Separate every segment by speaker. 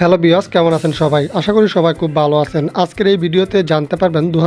Speaker 1: Hello বিয়স কেমন আছেন সবাই? আশা করি সবাই খুব ভালো আছেন। আজকের এই ভিডিওতে জানতে পারবেন দু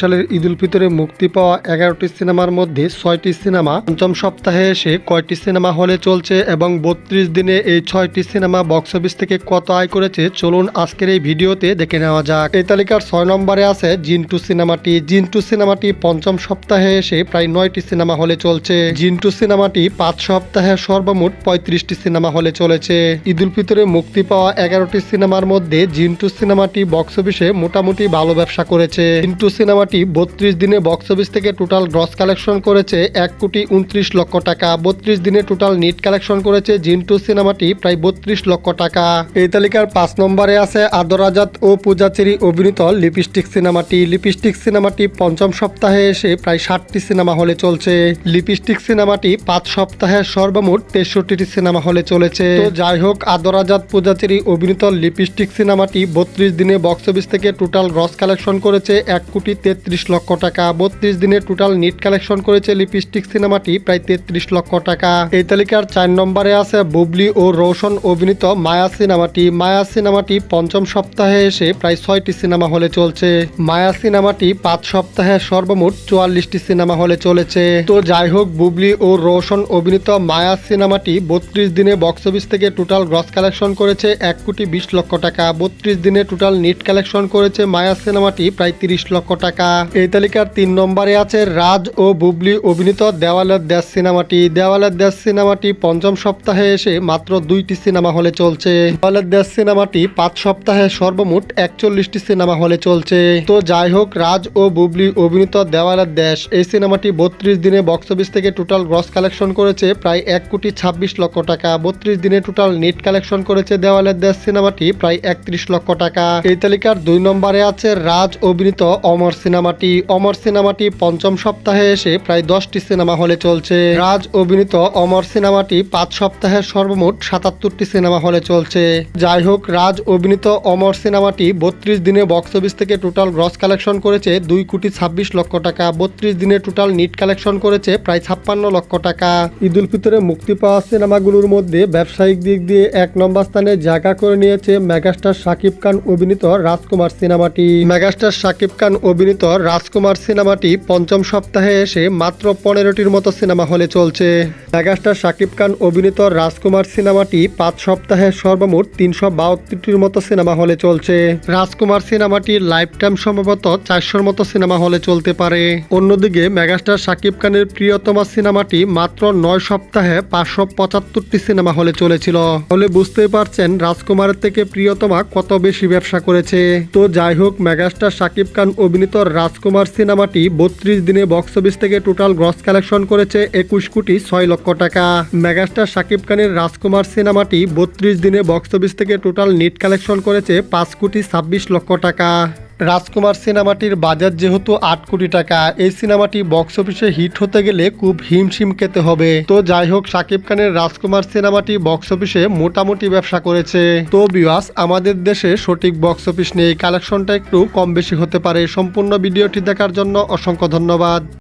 Speaker 1: সালের ঈদ উল ফিতরে মুক্তি পাওয়া এগারোটি সিনেমার মধ্যে ছয়টি সিনেমা পঞ্চম সপ্তাহে এসে কয়টি সিনেমা হলে চলছে এবং বত্রিশ দিনে এই ছয়টি সিনেমা বক্স অফিস থেকে কত আয় করেছে? চলুন আজকের এই ভিডিওতে দেখে নেওয়া যাক। এই তালিকার ছয় নম্বরে আছে জিন্টু সিনেমাটি। জিন্টু সিনেমাটি পঞ্চম সপ্তাহে এসে প্রায় নয়টি সিনেমা হলে চলছে। জিন্টু সিনেমাটি পাঁচ সপ্তাহে সর্বমোট পঁয়ত্রিশটি সিনেমা হলে চলেছে। ঈদ উল ফিতরে মুক্তি পাওয়া এগারোটি সিনেমার মধ্যে জিন্টু সিনেমাটি বক্স অফিসে মোটামুটি ভালো ব্যবসা করেছে। জিন্টু সিনেমাটি বত্রিশ দিনে বক্স অফিস থেকে টোটাল গ্রস কালেকশন করেছে এক কোটি উনত্রিশ লক্ষ টাকা। বত্রিশ দিনে টোটাল নিট কালেকশন করেছে জিন্টু সিনেমাটি প্রায় বত্রিশ লক্ষ টাকা। এই তালিকার পাঁচ নম্বরে আছে আদর আজাদ ও পূজাচেরি অভিনীত লিপস্টিক সিনেমাটি। লিপস্টিক সিনেমাটি পঞ্চম সপ্তাহে এসে প্রায় ষাটটি সিনেমা হলে চলছে। লিপস্টিক সিনেমাটি পাঁচ সপ্তাহে সর্বমোট তেষট্টিটি সিনেমা হলে চলেছে। যাই হোক, আদর আজাদ পূজাচেরি অভিনীত লিপস্টিক সিনেমাটি বত্রিশ দিনে বক্স অফিস থেকে টোটাল গ্রস কালেকশন করেছে এক কোটি তেত্রিশ লক্ষ টাকা। বত্রিশ দিনে টোটাল নিট কালেকশন করেছে লিপস্টিক সিনেমাটি প্রায় তেত্রিশ লক্ষ টাকা। এই তালিকার চার নম্বরে আছে বুবলি ও রোশন অভিনীত মায়া সিনেমাটি। মায়া সিনেমাটি পঞ্চম সপ্তাহে এসে প্রায় ছয়টি সিনেমা হলে চলছে। মায়া সিনেমাটি পাঁচ সপ্তাহে সর্বমোট চুয়াল্লিশটি সিনেমা হলে চলেছে। তো যাই হোক, বুবলি ও রোশন অভিনীত মায়া সিনেমাটি বত্রিশ দিনে বক্স অফিস থেকে টোটাল গ্রস কালেকশন করেছে এক কোটি বিশ লক্ষ টাকা। বত্রিশ দিনে টোটাল নেট কালেকশন করেছে মায়া সিনেমাটি, প্রায় তিরিশ লক্ষ টাকা। এই তালিকার তিন নম্বরে আছে রাজ ও বুবলি অভিনীত দেওয়ালের দেশ সিনেমাটি। দেওয়ালের দেশ সিনেমাটি পঞ্চম সপ্তাহে এসে মাত্র দুইটি সিনেমা হলে চলছে। দেওয়ালের দেশ সিনেমাটি পাঁচ সপ্তাহে সর্বমোট একচল্লিশটি সিনেমা হলে চলছে। তো যাই হোক, রাজ ও বুবলি অভিনীত দেওয়ালের দেশ। এই সিনেমাটি বত্রিশ দিনে বক্স অফিস থেকে টোটাল গ্রস কালেকশন করেছে প্রায় এক কোটি ছাব্বিশ লক্ষ টাকা। বত্রিশ দিনে টোটাল নেট কালেকশন করেছে দেওয়ালের দেশ সিনেমাটি প্রায় একত্রিশ লক্ষ টাকা। এই তালিকার দুই নম্বরে আছে রাজ অভিনীত অমর সিনেমাটি। অমর সিনেমাটি পঞ্চম সপ্তাহে এসে প্রায় দশটি সিনেমা হলে চলছে। রাজ অভিনীত অমর সিনেমাটি পাঁচ সপ্তাহের সর্বমোট সাতাত্তরটি সিনেমা হলে চলছে। যাই হোক, রাজ অভিনীত অমর সিনেমাটি বত্রিশ দিনে বক্স অফিস থেকে টোটাল গ্রস কালেকশন করেছে দুই কোটি ছাব্বিশ লক্ষ টাকা। বত্রিশ দিনে টোটাল নিট কালেকশন করেছে প্রায় ছাপ্পান্ন লক্ষ টাকা। ঈদ উল ফিতরে মুক্তি পাওয়া সিনেমাগুলোর মধ্যে ব্যবসায়িক দিক দিয়ে এক নম্বর স্থানে জায়গা করে নিয়েছে মেগাস্টার শাকিব খান অভিনীত রাজকুমার সিনেমাটি। মেগাস্টার শাকিব খান অভিনীত রাজকুমার সিনেমাটি পঞ্চম সপ্তাহে এসে মাত্র পনেরোটির মতো সিনেমা হলে চলছে। মেগাস্টার শাকিব খান অভিনীত রাজকুমার সিনেমাটি পাঁচ সপ্তাহে সর্বমোট তিনশো বাহাত্তরটির মতো সিনেমা হলে চলছে। রাজকুমার সিনেমাটি লাইফ টাইম সম্ভবত চারশোর মতো সিনেমা হলে চলতে পারে। অন্যদিকে মেগাস্টার শাকিব খানের প্রিয়তমা সিনেমাটি মাত্র নয় সপ্তাহে পাঁচশো পঁচাত্তরটি সিনেমা হলে চলেছিল। হলে বুঝতেই পারছেন রাজকুমারের থেকে প্রিয়তমা কত বেশি ব্যবসা করেছে? তো যাই হোক, মেগাস্টার শাকিব খান অভিনীত রাজকুমার সিনেমাটি বত্রিশ দিনে বক্স অফিস থেকে টোটাল গ্রস কালেকশন করেছে একুশ কোটি ছয় লক্ষ টাকা। মেগাস্টার শাকিব খানের রাজকুমার সিনেমাটি বত্রিশ দিনে বক্স অফিস থেকে টোটাল নেট কালেকশন করেছে পাঁচ কোটি ছাব্বিশ লক্ষ টাকা। রাজকুমার সিনেমাটির বাজার যেহেতু আট কোটি টাকা, এই সিনেমাটি বক্স অফিসে হিট হতে গেলে খুব হিমশিম খেতে হবে। তো যাই হোক সাকিব খানের রাজকুমার সিনেমাটি বক্স অফিসে মোটামুটি ব্যবসা করেছে। তো বিওয়াস আমাদের দেশে সঠিক বক্স অফিস নেই, কালেকশনটা একটু কম বেশি হতে পারে। সম্পূর্ণ ভিডিওটি দেখার জন্য অসংখ্য ধন্যবাদ।